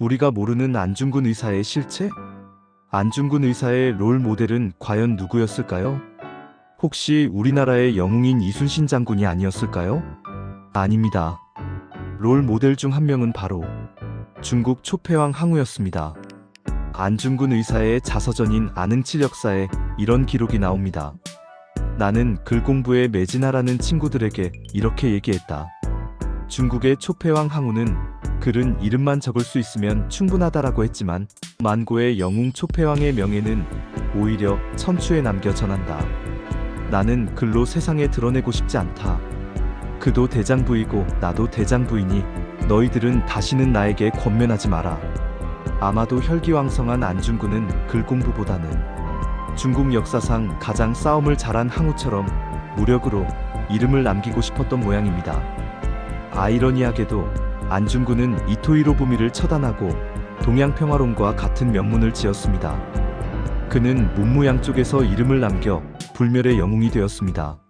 우리가 모르는 안중근 의사의 실체? 안중근 의사의 롤 모델은 과연 누구였을까요? 혹시 우리나라의 영웅인 이순신 장군이 아니었을까요? 아닙니다. 롤 모델 중 한 명은 바로 중국 초패왕 항우였습니다. 안중근 의사의 자서전인 아능칠 역사에 이런 기록이 나옵니다. 나는 글 공부에 매진하라는 친구들에게 이렇게 얘기했다. 중국의 초패왕 항우는 글은 이름만 적을 수 있으면 충분하다라고 했지만 만고의 영웅 초패왕의 명예는 오히려 천추에 남겨 전한다. 나는 글로 세상에 드러내고 싶지 않다. 그도 대장부이고 나도 대장부이니 너희들은 다시는 나에게 권면하지 마라. 아마도 혈기왕성한 안중근은 글 공부보다는 중국 역사상 가장 싸움을 잘한 항우처럼 무력으로 이름을 남기고 싶었던 모양입니다. 아이러니하게도 안중근은 이토이로부미를 처단하고 동양평화론과 같은 명문을 지었습니다. 그는 문무양 쪽에서 이름을 남겨 불멸의 영웅이 되었습니다.